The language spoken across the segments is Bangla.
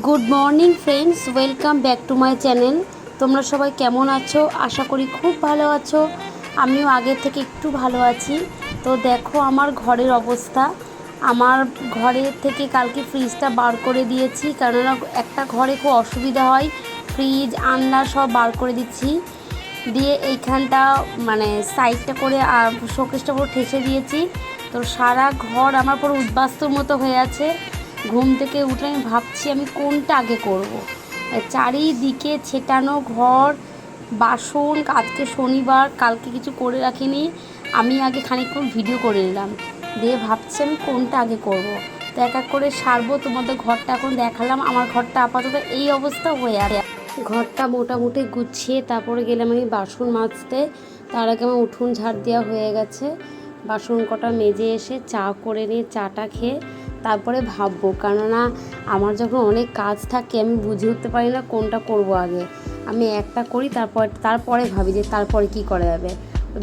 Good morning friends welcome back to my channel তোমরা সবাই কেমন আছো? আশা করি খুব ভালো আছো। আমিও আগের থেকে একটু ভালো আছি। তো দেখো আমার ঘরের অবস্থা। আমার ঘরের থেকে কালকে ফ্রিজটা বার করে দিয়েছি। কেননা একটা ঘরে খুব অসুবিধা হয়। ফ্রিজ আনলা সব বার করে দিচ্ছি। দিয়ে এইখানটা মানে সাইডটা করে শোকেসটা পুরো ঠেসে দিয়েছি। তো সারা ঘর আমার পুরো উদ্বাস্তুর মতো হয়ে আছে। ঘুম থেকে উঠে আমি ভাবছি আমি কোনটা আগে করব। চারিদিকে ছেটানো ঘর, বাসন, আজকে শনিবার, কালকে কিছু করে রাখিনি। আমি আগে খানিকক্ষণ ভিডিও করে নিলাম। দিয়ে ভাবছি আমি কোনটা আগে করব। তো এক এক করে সারবো, তোমাদের ঘরটা এখন দেখালাম। আমার ঘরটা আপাতত এই অবস্থা হয়ে আছে। ঘরটা মোটামুটি গুছিয়ে তারপরে গেলাম আমি বাসন মাজতে। তার আগে আমার উঠোন ঝাড় দেওয়া হয়ে গেছে। বাসন কটা মেজে এসে চা করে নিয়ে চাটা খেয়ে তারপরে ভাববো। কেননা আমার যখন অনেক কাজ থাকে, আমি বুঝে উঠতে পারি না কোনটা করব আগে। আমি একটা করি, তারপর, তারপরে ভাবি যে তারপরে কি করা যাবে।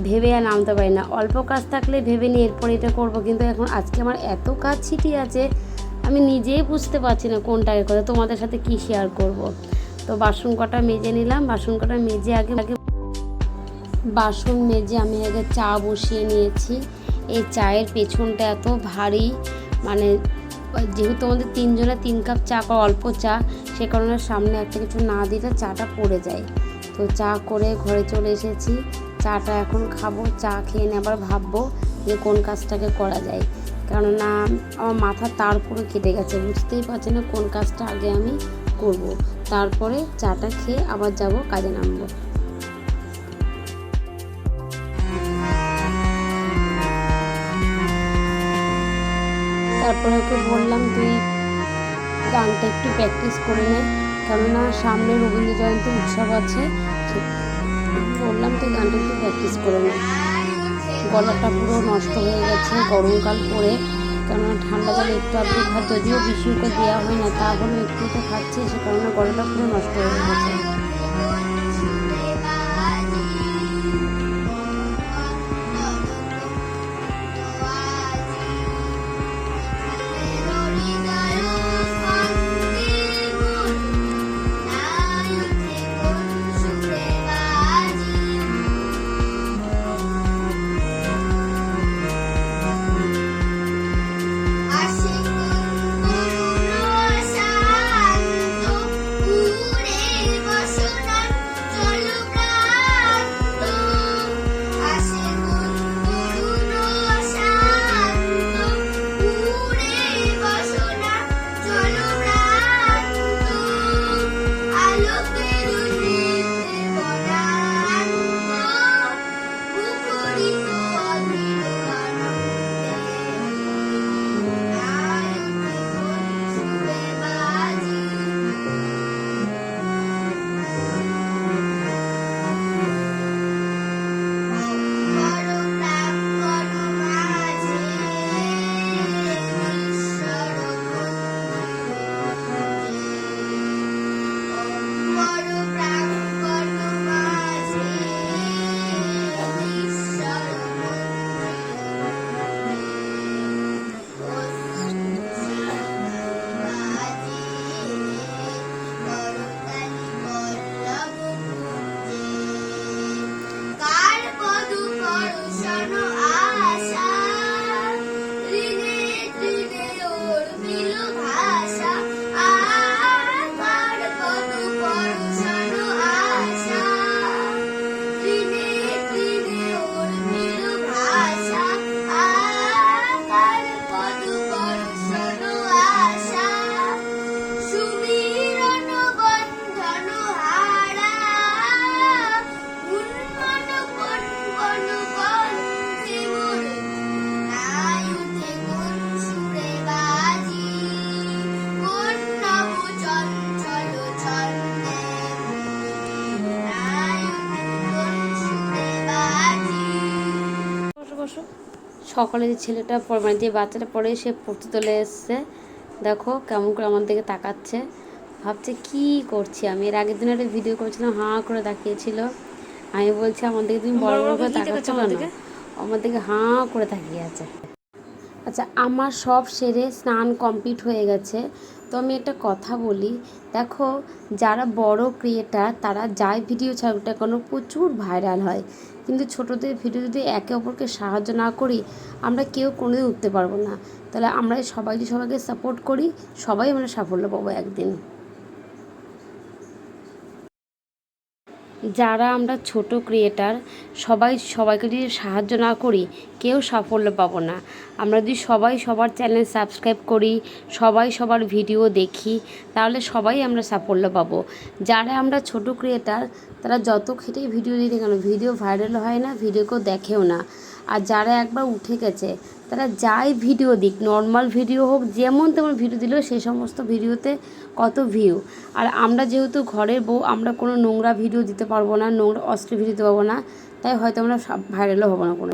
ভেবে আর নামতে পারি না। অল্প কাজ থাকলে ভেবে নিই এরপরে এটা করব। কিন্তু এখন আজকে আমার এত কাজ ছিটি আছে, আমি নিজেই বুঝতে পারছি না কোনটা আগে কথা তোমাদের সাথে কি শেয়ার করব? তো বাসন কটা মেজে নিলাম। বাসন কটা মেজে আগে আগে বাসন মেজে আমি আগে চা বসিয়ে নিয়েছি। এই চায়ের পেছনটা এত ভারী মানে যেহেতু আমাদের তিনজনে তিন কাপ চা অল্প চা, সে কারণে সামনে একটা কিছু না দিলে চাটা পড়ে যায়। তো চা করে ঘরে চলে এসেছি। চাটা এখন খাব, চা খেয়ে নিয়ে আবার ভাববো যে কোন কাজটাকে করা যায়। কেননা, আমার মাথা তার পুরো কেটে গেছে, বুঝতেই পারছি না কোন কাজটা আগে আমি করব। তারপরে চাটা খেয়ে আবার যাব, কাজে নামবো। তারপরে ওকে বললাম, তুই গানটা একটু প্র্যাকটিস করে নে। কেননা সামনে রবীন্দ্র জয়ন্তী উৎসব আছে বললাম, তুই গানটা একটু প্র্যাকটিস করে নে। গলাটা পুরো নষ্ট হয়ে গেছে গরমকাল পরে, কেননা ঠান্ডা জলে একটু আধটু যদিও বিশুকে দেওয়া হয় না, তা তাহলে একটু তো খাচ্ছি, সে কারণে গলাটা পুরো নষ্ট হয়ে গেছে। সকালে যে ছেলেটা মানে যে বাচ্চাটা পড়ে সে পড়তে চলে এসছে। দেখো কেমন করে আমার দিকে তাকাচ্ছে। ভাবছে কি করছি আমি? এর আগের দিন একটা ভিডিও করেছিলাম হাঁ করে তাকিয়েছিল। আমি বলছি আমার দিকে তুমি বড় বড় করে তাকাচ্ছ না আমার দিকে হাঁ করে তাকিয়ে আছে। আচ্ছা আমার সব সেরে স্নান কমপ্লিট হয়ে গেছে। তো আমি একটা কথা বলি। দেখো, যারা বড় ক্রিয়েটার তারা যাই ভিডিও ছাড়ুক ওটা কেন প্রচুর ভাইরাল হয়। কিন্তু ছোটোদের ভিডিও যদি একে অপরকে সাহায্য না করি, আমরা কেউ কোনোদিন উঠতে পারব না। তাহলে আমরা সবাই সবাইকে সাপোর্ট করি, সবাই আমরা সাফল্য পাবো একদিন। যারা আমরা ছোট ক্রিয়েটার সবাই সবাইকে যদি সাহায্য না করি, কেউ সাফল্য পাব না। আমরা যদি সবাই সবার চ্যানেল সাবস্ক্রাইব করি, সবাই সবার ভিডিও দেখি, তাহলে সবাই আমরা সাফল্য পাবো। যারা আমরা ছোট ক্রিয়েটার তারা যত খেটেই ভিডিও দিতে কেন ভিডিও ভাইরাল হয় না ভিডিও কেউ দেখেও না। আর যারা একবার উঠে গেছে, তারা যাই ভিডিও দিক নর্মাল ভিডিও হোক, যেমন তেমন ভিডিও দিলেও সে সমস্ত ভিডিওতে কত ভিউ আর আমরা যেহেতু ঘরের বউ, আমরা কোনো নোংরা ভিডিও দিতে পারব না, নোংরা অস্ত্র ভিডিও দিতে পারব না, তাই হয়তো আমরা ভাইরালও হব না কোনো।